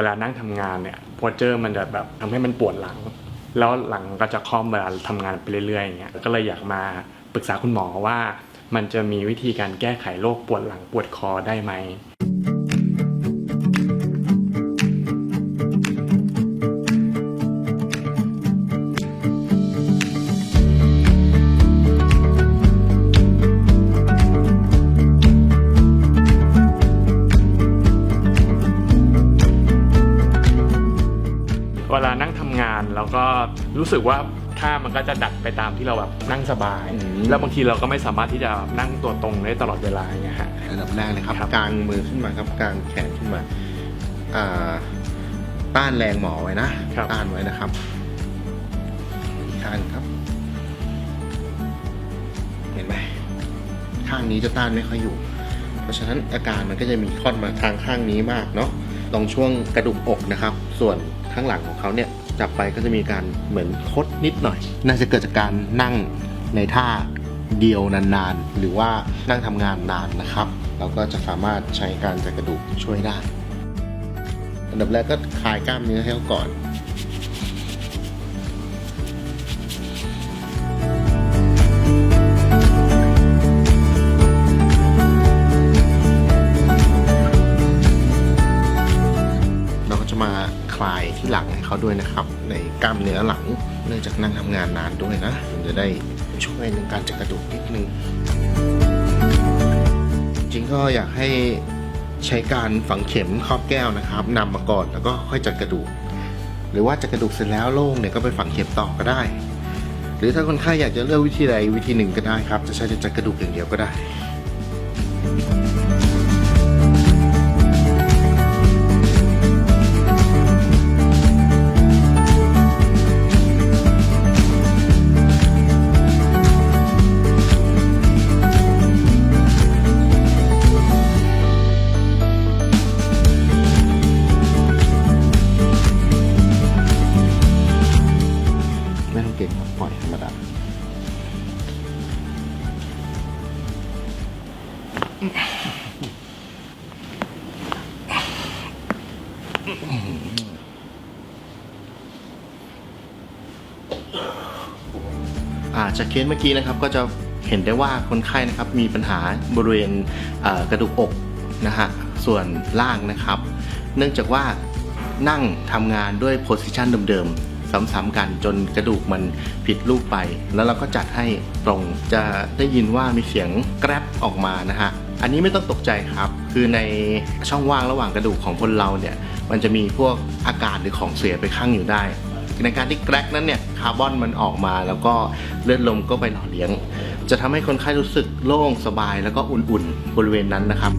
เวลานั่งทำงานเนี่ยโพเจอร์มันจะแบบทำให้มันปวดหลัง แล้วหลังก็จะคล่อมเวลาทำงานไปเรื่อยๆอย่างเงี้ยก็เลยอยากมาปรึกษาคุณหมอว่า มันจะมีวิธีการแก้ไขโรคปวดหลังปวดคอได้ไหม เวลานั่งทำงานแล้วก็รู้สึกว่าท่ามันก็จะดัดไปตามที่เราแบบนั่งสบายอืมแล้วบางทีเราก็ไม่สามารถที่จะนั่งตัวตรงได้ตลอดเวลาอย่างเงี้ยฮะอันดับแรกเลยครับครับกางมือขึ้นมาครับกางแขนขึ้นมาอ่าต้านแรงหมอไว้นะต้านไว้นะครับอีกข้างครับ เห็นไหมข้างนี้จะต้านไม่ค่อยอยู่ เพราะฉะนั้นอาการมันก็จะมีค่อนมาทางข้างนี้มากเนาะ ตรงช่วงกระดูกอกนะครับ ส่วนข้างหลังของเขาเนี่ยจับไปก็จะมีการเหมือนคดนิดหน่อย น่าจะเกิดจากการนั่งในท่าเดียวนานๆ หรือว่านั่งทำงานนานนะครับ เราก็จะสามารถใช้การจัดกระดูกช่วยได้ อันดับแรกก็คลายกล้ามเนื้อให้เขาก่อน เขาด้วยนะครับ ในกล้ามเนื้อหลังเนื่องจากนั่งทำงานนานด้วยนะมันจะได้ช่วยในการจัดกระดูกนิดนึง จริงก็อยากให้ใช้การฝังเข็มครอบแก้วนะครับนำมาก่อนแล้วก็ค่อยจัดกระดูก หรือว่าจัดกระดูกเสร็จแล้วโล่งเนี่ยก็ไปฝังเข็มต่อก็ได้ หรือถ้าคนไข้อยากจะเลือกวิธีใดวิธีหนึ่งก็ได้ครับ จะใช้จัดกระดูกอย่างเดียวก็ได้ อ่าจากเคสเมื่อกี้นะครับก็จะเห็นได้ว่าคนไข้นะครับมีปัญหาบริเวณกระดูกอกนะฮะส่วนล่างนะครับ เนื่องจากว่านั่งทำงานด้วยโพสิชันเดิมๆ ซ้ำๆกันจนกระดูกมันผิดรูปไป แล้วเราก็จัดให้ตรงจะได้ยินว่ามีเสียงแกรบออกมานะฮะอันนี้ไม่ต้องตกใจครับ คือในช่องว่างระหว่างกระดูกของคนเราเนี่ย มันจะมีพวกอากาศหรือของเสียไปข้างอยู่ได้ ในการที่แกรกนั้นเนี่ยคาร์บอนมันออกมาแล้วก็เลือดลมก็ไปหล่อเลี้ยง จะทำให้คนไข้รู้สึกโล่งสบายแล้วก็อุ่นๆบริเวณนั้นนะครับ